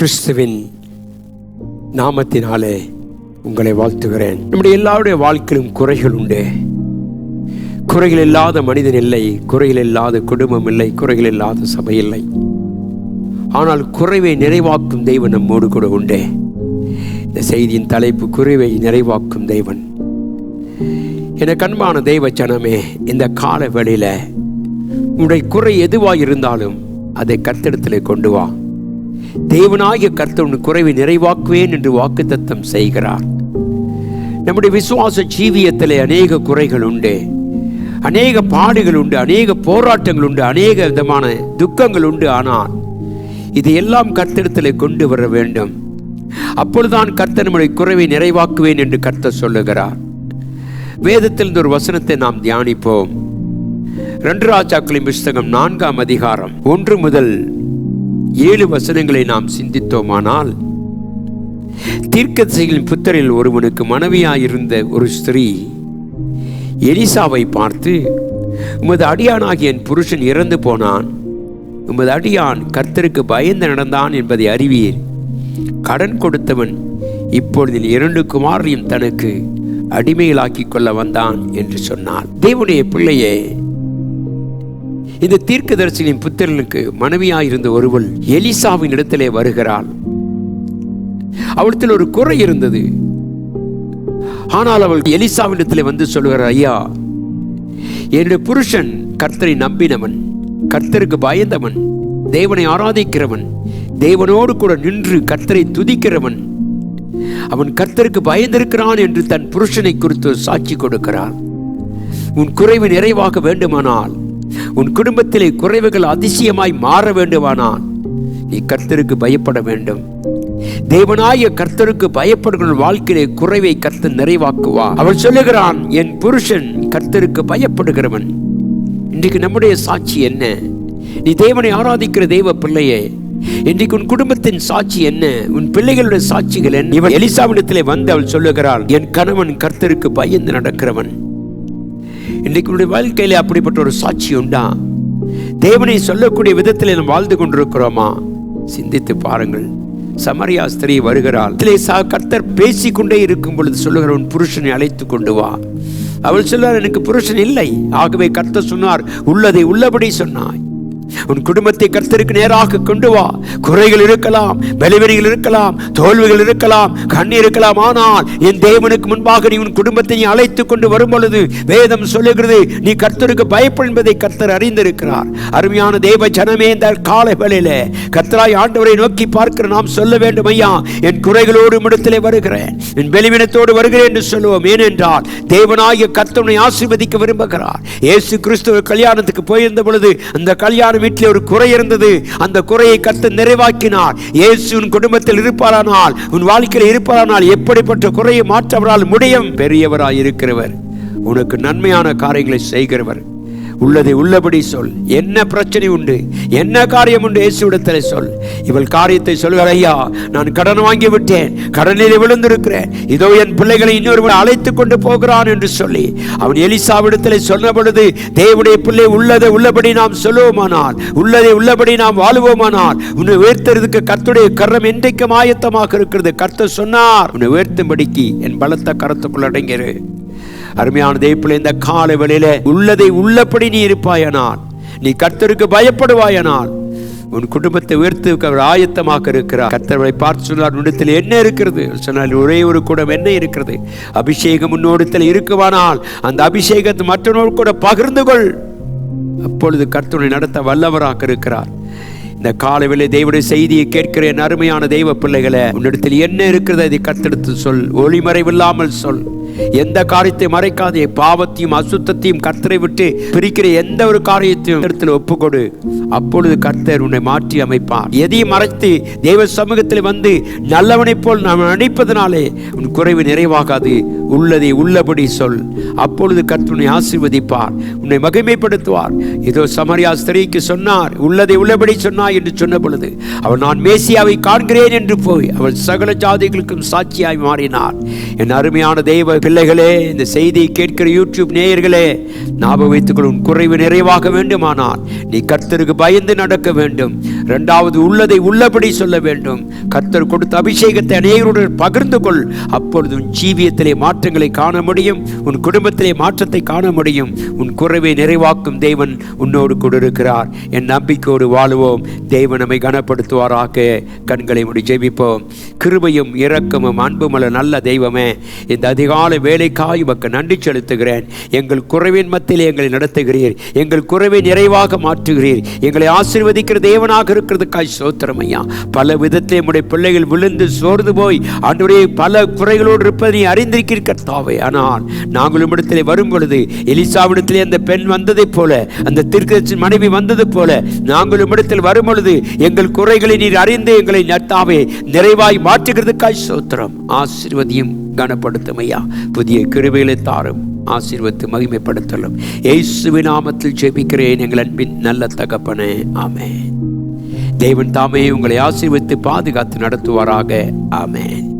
கிறிஸ்துவின் நாமத்தினாலே உங்களை வாழ்த்துகிறேன். நம்முடைய எல்லாருடைய வாழ்க்கையிலும் குறைகள் உண்டு. குறைகள் இல்லாத மனிதன் இல்லை குறைகள் இல்லாத குடும்பம் இல்லை குறைகள் இல்லாத சபை இல்லை. ஆனால் குறைவை நிறைவாக்கும் தெய்வன் நம்மோடு கூட உண்டே. இந்த செய்தியின் தலைப்பு குறைவை நிறைவாக்கும் தெய்வன் என கண்பான தெய்வ ஜனமே இந்த கால வேளையில் உன்னுடைய குறை எதுவாக இருந்தாலும் அதை கர்த்தடத்தில் கொண்டு வா. தேவனாகிய கர்த்தவன் குறைவை நிறைவாக்குவேன் என்று வாக்குத்தத்தம் செய்கிறார். நம்முடைய விசுவாச ஜீவியத்திலே அநேக குறைகள் உண்டு. அநேக பாடுகள் உண்டு அநேக போராட்டங்கள் உண்டு அநேக விதமான துக்கங்கள் உண்டு. ஆனால் இதையெல்லாம் கர்த்தத்தில் கொண்டு வர வேண்டும். அப்பொழுதுதான் கர்த்தர் நம்முடைய குறைவை நிறைவாக்குவேன் என்று கர்த்தர் சொல்லுகிறார். வேதத்தில் ஒரு வசனத்தை நாம் தியானிப்போம். ரெண்டு ராஜாக்களின் புஸ்தகம் நான்காம் அதிகாரம் ஒன்று முதல் ஏழு வசனங்களை நாம் சிந்தித்தோமானால் தீர்க்கதிசைகளின் புத்தரில் ஒருவனுக்கு மனைவியாயிருந்த ஒரு ஸ்திரீ எலிசாவை பார்த்து உமது அடியானாகிய என் புருஷன் இறந்து போனான். உமது அடியான் கர்த்தருக்கு பயந்து நடந்தான் என்பதை அறிவீர். கடன் கொடுத்தவன் இப்பொழுது இரண்டு குமாரையும் தனக்கு அடிமையிலாக்கிக் கொள்ள வந்தான் என்று சொன்னான் தேவனுடைய பிள்ளையே இந்த தீர்க்கதரிசிகளின் புத்திரனுக்கு மனைவியாயிருந்த ஒருவள் எலிசாவின் இடத்திலே வருகிறாள். அவளத்தில் ஒரு குறை இருந்தது. ஆனால் அவள் எலிசாவிடத்தில் வந்து சொல்லுகிறார் ஐயா என்னுடைய புருஷன் கர்த்தரை நம்பினவன் கர்த்தருக்கு பயந்தவன் தேவனை ஆராதிக்கிறவன் தேவனோடு கூட நின்று கர்த்தரை துதிக்கிறவன் அவன் கர்த்தருக்கு பயந்திருக்கிறான் என்று தன் புருஷனை குறித்து சாட்சி கொடுக்கிறான் உன் குறைவு நிறைவாக வேண்டுமானால் உன் குடும்பத்திலே குறைவுகள் அதிசயமாய் மாற வேண்டுமானால் நீ கர்த்தருக்கு பயப்பட வேண்டும். தேவனாய கர்த்தருக்கு பயப்படுகிற வாழ்க்கையிலே குறைவை கர்த்தர் நிறைவாக்குவா. அவன் சொல்லுகிறான் என் புருஷன் கர்த்தருக்கு பயப்படுகிறவன். இன்றைக்கு நம்முடைய சாட்சி என்ன? நீ தேவனை ஆராதிக்கிற தெய்வ பிள்ளையே இன்றைக்கு உன் குடும்பத்தின் சாட்சி என்ன? உன் பிள்ளைகளுடைய சாட்சிகள் என்ன? இவன் எலிசாவிடத்திலே வந்து அவள் சொல்லுகிறாள் என் கணவன் கர்த்தருக்கு பயந்து நடக்கிறவன். இன்றைக்கு உன்னுடைய வாழ்க்கையில் அப்படிப்பட்ட ஒரு சாட்சி உண்டா? தேவனை சொல்லக்கூடிய விதத்தில் நாம் வாழ்ந்து கொண்டிருக்கிறோமா? சிந்தித்து பாருங்கள். சமரியா ஸ்திரீ வருகிறாள். இதிலே சா கர்த்தர் பேசிக்கொண்டே இருக்கும் பொழுது சொல்லுகிற உன் புருஷனை அழைத்து கொண்டு வா. அவள் சொல்றார் எனக்கு புருஷன் இல்லை. ஆகவே கர்த்தர் சொன்னார் உள்ளதை உள்ளபடி சொன்னாய். உன் குடும்பத்தை கர்த்தருக்கு நேராக கொண்டு வா. குறைகள் இருக்கலாம் வெளிவெறிகள் இருக்கலாம் தோல்விகள் இருக்கலாம் கண் இருக்கலாம். ஆனால் என் தேவனுக்கு முன்பாக நீ உன் குடும்பத்தை நீ அழைத்து கொண்டு வரும் பொழுது வேதம் சொல்லுகிறது நீ கர்த்தருக்கு பயப்படும் என்பதை கர்த்தர் அறிந்திருக்கிறார். அருமையான தேவ ஜனமே இந்த காலை வேளையில கர்த்தராய் ஆண்டவரை நோக்கி பார்க்கிற நாம் சொல்ல வேண்டும் ஐயா என் குறைகளோடு இடத்திலே வருகிறேன். என் வெளிவினத்தோடு வருகிறேன் என்று சொல்லுவோம். ஏனென்றால் தேவனாகிய கர்த்தனை ஆசீர்வதிக்க விரும்புகிறார். இயேசு கிறிஸ்துவ கல்யாணத்துக்கு போயிருந்த பொழுது அந்த கல்யாணம் வீட்டில் ஒரு குறை இருந்தது. அந்த குறையை கத்து நிறைவாக்கினார். இயேசு உன் குடும்பத்தில் இருப்பாரானால் உன் வாழ்க்கையில் இருப்பாரானால் எப்படிப்பட்ட குறையை மாற்றவரால் முடியும்? பெரியவராய் இருக்கிறவர் உனக்கு நன்மையான காரியங்களை செய்கிறவர். உள்ளதை உள்ளபடி சொல். என்ன பிரச்சனை உண்டு? என்ன காரியம் உண்டு? இயேசுவிடத்தில் சொல். இவள் காரியத்தை சொல்கிறார் ஐயா நான் கடன் வாங்கி விட்டேன். கடனில் விழுந்திருக்கிறேன். இதோ என் பிள்ளைகளை இன்னொருவன் அழைத்து கொண்டு போகிறான் என்று சொல்லி அவன் எலிசாவிடத்தில் சொன்ன பொழுது தேவனுடைய பிள்ளை உள்ளதை உள்ளபடி நாம் சொல்லுவோமானால் உள்ளதை உள்ளபடி நாம் வாழுவோமானால் உன்னை உயர்த்துறதுக்கு கர்த்துடைய கரம் என்றைக்கும் ஆயத்தமாக இருக்கிறது. கர்த்தர் சொன்னார் உன்னை உயர்த்தும்படிக்கு என் பலத்த கரத்துக்குள் அடங்கிரு. அருமையான தேய்ப்பில் இந்த காலை வேளையில உள்ளதை உள்ளபடி நீ இருப்பாயனால் நீ கர்த்தருக்கு பயப்படுவாயனால் உன் குடும்பத்தை உயர்த்து அவர் ஆயத்தமாக இருக்கிறார். கர்த்தரை பார்த்து சொன்னார் உன்னிடத்தில் என்ன இருக்கிறது? சொன்னால் ஒரே ஒரு குடம் என்ன இருக்கிறது? அபிஷேகம் உன்னோடத்தில் இருக்குவானால் அந்த அபிஷேகத்தை மற்றவர்கள் கூட பகிர்ந்து கொள். அப்பொழுது கர்த்தனை நடத்த வல்லவராக இருக்கிறார். இந்த காலவிலை தெய்வடைய செய்தியை கேட்கிற என் அருமையான தெய்வ பிள்ளைகளை உன்னிடத்தில் என்ன இருக்கிறது? அதை கத்தெடுத்து சொல். ஒளிமறைவில்லாமல் சொல். எந்த காரியத்தை மறைக்காதே பாவத்தையும் அசுத்தத்தையும் கர்த்தரை விட்டு பிரிக்கிற எந்த ஒரு காரியத்தையும் இடத்துல ஒப்புக்கொடு. அப்பொழுது கர்த்தர் உன்னை மாற்றி அமைப்பார். எதையும் மறைத்து தெய்வ சமூகத்தில் வந்து நல்லவனைப் போல் நாம் நினைப்பதனாலே உன் குறைவு நிறைவாகாது. உள்ளதை உள்ளபடி சொல். அப்பொழுது கர்த்தர் உன்னை ஆசீர்வதிப்பார். உன்னை மகிமைப்படுத்துவார். இதோ சமரியா ஸ்திரீக்கு சொன்னார். உள்ளதை உள்ளபடி சொன்னாய் என்று சொன்ன பொழுது அவள் நான் மேசியாவை காண்கிறேன் என்று போய் அவள் சகல ஜாதிகளுக்கும் சாட்சியாய் மாறினார். என் அருமையான தெய்வ பிள்ளைகளே இந்த செய்தியை கேட்கிற யூடியூப் நேயர்களே ஞாபகம் வைத்துக்கொள் உன் குறைவு நிறைவாக வேண்டுமானால் நீ கர்த்தருக்கு பயந்து நடக்க வேண்டும். இரண்டாவது உள்ளதை உள்ளபடி சொல்ல வேண்டும். கர்த்தர் கொடுத்த அபிஷேகத்தை அநேகருடன் பகிர்ந்து கொள். அப்பொழுது உன் ஜீவியத்திலே மாற்றங்களை காண முடியும். உன் குடும்பத்திலே மாற்றத்தை காண முடியும். உன் குறைவை நிறைவாக்கும் தேவன் உன்னோடு கூட இருக்கிறார். என் நம்பிக்கையோடு வாழுவோம். தேவன் நம்மை கனப்படுத்துவாராக. கண்களை முடி ஜெபிப்போம். கிருபையும் இரக்கமும் அன்புமல நல்ல தெய்வமே. இந்த அதிகாலை வேலைக்காய் உமக்கு நன்றி செலுத்துகிறேன். எங்கள் குறைவின் மத்தியில் எங்களை நடத்துகிறீர். எங்கள் குறைவை நிறைவாக மாற்றுகிறீர். எங்களை ஆசீர்வதிக்கிற தேவனாக இருக்கிறதுக்காய் சோத்திரம் ஐயா. பல விதத்தில் நம்முடைய பிள்ளைகள் விழுந்து சோர்ந்து போய் அன்றைய பல குறைகளோடு இருப்பதை நீ அறிந்திருக்கிறீர் ஆனால் நாங்கள் உம்மிடத்திலே வரும் பொழுது எலிசாவிடத்திலே அந்த பெண் வந்ததைப் போல அந்த திருக்கச்சின் மனைவி வந்தது போல நாங்கள் உம்மிடத்தில் வரும் பொழுது எங்கள் குறைகளை நீர் அறிந்து எங்களை நட்டாவே நிறைவாய் மாற்றுகிறதுக்காய் சோத்திரம் ஆசீர்வதியும். கனப்படுத்தும் ஐயா புதிய கிருபைகளை தாரும் ஆசீர்வத்து மகிமைப்படுத்தலும். இயேசுவி நாமத்தில் ஜெபிக்கிறேன் எங்கள் அன்பின் நல்ல தகப்பனே. ஆமேன். தேவன் தாமே உங்களை ஆசீர்வித்து பாதுகாத்து நடத்துவாராக. ஆமேன்.